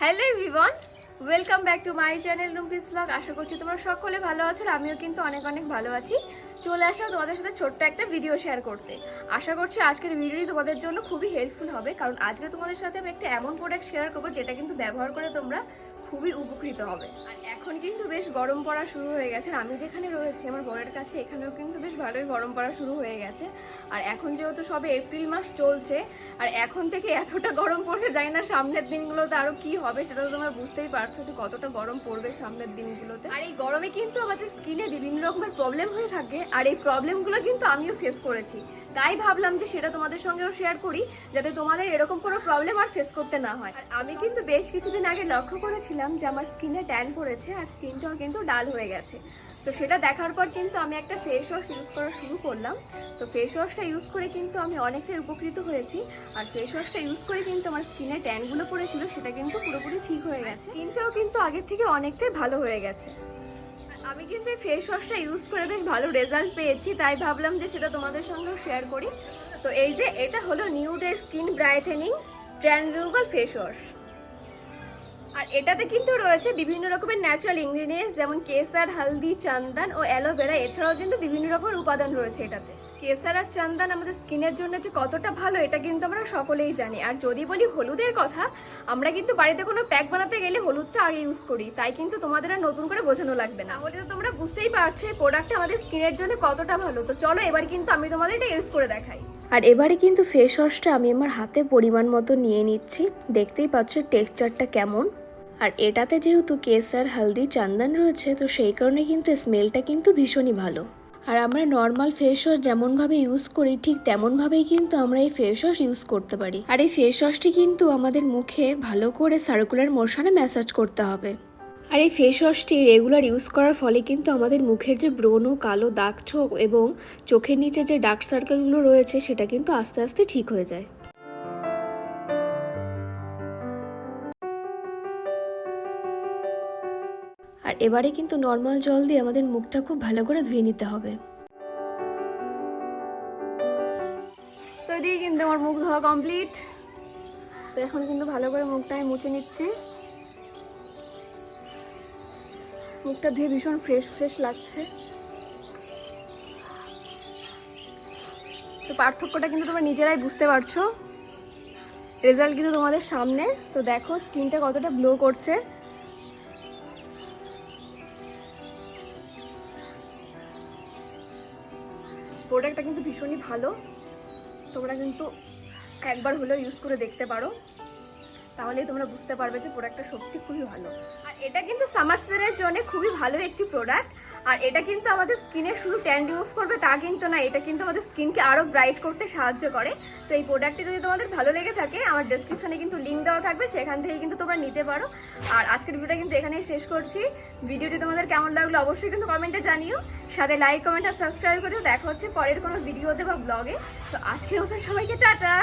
Hello everyone welcome back to my channel Rumpi's blog আশা করছি তোমরা সকলে ভালো আছো আমিও কিন্তু অনেক অনেক ভালো আছি। চলে আসলাম তোমাদের সাথে ছোট্ট একটা ভিডিও শেয়ার করতে। আশা করছি আজকের ভিডিওটি তোমাদের জন্য খুবই হেল্পফুল হবে, কারণ আজকে তোমাদের সাথে আমি একটা এমন প্রোডাক্ট শেয়ার করব যেটা কিন্তু ব্যবহার করে তোমরা খুবই উপকৃত হবে। আর এখন কিন্তু বেশ গরম পড়া শুরু হয়ে গেছে আমি যেখানে রয়েছি, আমার বরের কাছে, এখানেও কিন্তু বেশ ভালোই গরম পড়া শুরু হয়ে গেছে। আর এখন যেহেতু সবে এপ্রিল মাস চলছে, আর এখন থেকে এতটা গরম পড়ছে জানি না সামনের দিনগুলোতে আরও কি হবে, সেটা তো তোমরা বুঝতেই পারছ যে কতটা গরম পড়বে সামনের দিনগুলোতে। আর এই গরমে কিন্তু আমাদের স্কিনে বিভিন্ন রকমের প্রবলেম হয়ে থাকে আর এই প্রবলেমগুলো কিন্তু আমিও ফেস করেছি। তাই ভাবলাম যে সেটা তোমাদের সঙ্গেও শেয়ার করি, যাতে তোমাদের এরকম কোনো প্রবলেম আর ফেস করতে না হয়। আর আমি কিন্তু বেশ কিছুদিন আগে লক্ষ্য করেছিলাম যে আমার স্কিনে ট্যান পড়েছে আর স্কিনটাও কিন্তু ডাল হয়ে গেছে। তো সেটা দেখার পর কিন্তু আমি একটা ফেস ওয়াশ ইউজ করা শুরু করলাম। তো ফেস ওয়াশটা ইউজ করে কিন্তু আমি অনেকটাই উপকৃত হয়েছি। আর ফেস ওয়াশটা ইউজ করে কিন্তু আমার স্কিনে ট্যানগুলো পড়েছিল, সেটা কিন্তু পুরোপুরি ঠিক হয়ে গেছে। স্কিনটাও কিন্তু আগের থেকে অনেকটাই ভালো হয়ে গেছে। আমি কিন্তু এই ফেস ওয়াশটা ইউজ করে বেশ ভালো রেজাল্ট পেয়েছি, তাই ভাবলাম যে সেটা তোমাদের সঙ্গেও শেয়ার করি। তো এই যে এটা হলো new day skin brightening tan removal face wash আর এটাতে কিন্তু রয়েছে বিভিন্ন রকমের ন্যাচারাল ইনগ্রিডিয়েন্টস যেমন কেসার, হালদি, চান্দান ও অ্যালোভেরা, এছাড়াও কিন্তু বিভিন্ন রকমের উপাদান রয়েছে এটাতে। কেসার আর চন্দন আমাদের স্কিনের জন্য যে কতটা ভালো, এটা কিন্তু আমরা সকলেই জানি। আর যদি বলি হলুদের কথা, আমরা কিন্তু বাড়িতে কোনো প্যাক বানাতে গেলে হলুদটা আগে ইউজ করি। তাই কিন্তু তোমাদের আর নতুন করে বোঝানো লাগবে না। তাহলে তো তোমরা বুঝতেই পারছ এই প্রোডাক্টটা আমাদের স্কিনের জন্য কতটা ভালো। তো চলো এবার কিন্তু আমি তোমাদের এটা ইউজ করে দেখাই। আর এবারে কিন্তু ফেস ওয়াশটা আমি আমার হাতে পরিমাণ মতো নিয়ে নিচ্ছি। দেখতেই পাচ্ছ টেক্সচারটা কেমন। আর এটাতে যেহেতু কেসার হলদি চন্দন রয়েছে, তো সেই কারণে কিন্তু স্মেলটা কিন্তু ভীষণই ভালো। আর আমরা নর্মাল ফেস ওয়াশ যেমনভাবে ইউজ করি, ঠিক তেমনভাবেই কিন্তু আমরা এই ফেস ওয়াশ ইউজ করতে পারি। আর এই ফেস ওয়াশটি কিন্তু আমাদের মুখে ভালো করে সার্কুলার মোশনে ম্যাসাজ করতে হবে। আর এই ফেস ওয়াশটি রেগুলার ইউজ করার ফলে কিন্তু আমাদের মুখের যে ব্রণ, কালো দাগ, ছোপ এবং চোখের নিচে যে ডার্ক সার্কেলগুলো রয়েছে, সেটা কিন্তু আস্তে আস্তে ঠিক হয়ে যায়। আর এবারে কিন্তু নর্মাল জল দিয়ে আমাদের মুখটা খুব ভালো করে ধুয়ে নিতে হবে। তো এদিকে কিন্তু আমার মুখ ধোয়া কমপ্লিট তো এখন কিন্তু ভালো করে মুখটা আমি মুছে নিচ্ছি। মুখটা ধুয়ে ভীষণ ফ্রেশ ফ্রেশ লাগছে। তো পার্থক্যটা কিন্তু তোমরা নিজেরাই বুঝতে পারছ। রেজাল্ট কিন্তু তোমাদের সামনে। তো দেখো স্কিনটা কতটা গ্লো করছে। প্রোডাক্টটা কিন্তু ভীষণই ভালো। তোমরা কিন্তু একবার হলেও ইউজ করে দেখতে পারো। তাহলেই তোমরা বুঝতে পারবে যে প্রোডাক্টটা সত্যি খুবই ভালো। আর এটা কিন্তু সামার সিজনের জন্য খুবই ভালো একটি প্রোডাক্ট আর এটা কিন্তু আমাদের স্কিনে শুধু ট্যান রিমুভ করবে তা কিন্তু না, এটা কিন্তু আমাদের স্কিনকে আরও ব্রাইট করতে সাহায্য করে। তো এই প্রোডাক্টটি যদি তোমাদের ভালো লেগে থাকে, আমার ডেসক্রিপশনে কিন্তু লিঙ্ক দেওয়া থাকবে, সেখান থেকে কিন্তু তোমরা নিতে পারো। আর আজকের ভিডিওটা কিন্তু এখানেই শেষ করছি। ভিডিওটি তোমাদের কেমন লাগল অবশ্যই কিন্তু কমেন্টে জানিও। সাথে লাইক কমেন্ট আর সাবস্ক্রাইব করে দেখা হচ্ছে পরের কোনো ভিডিওতে বা ব্লগে তো আজকের মতো সবাইকে টাটা!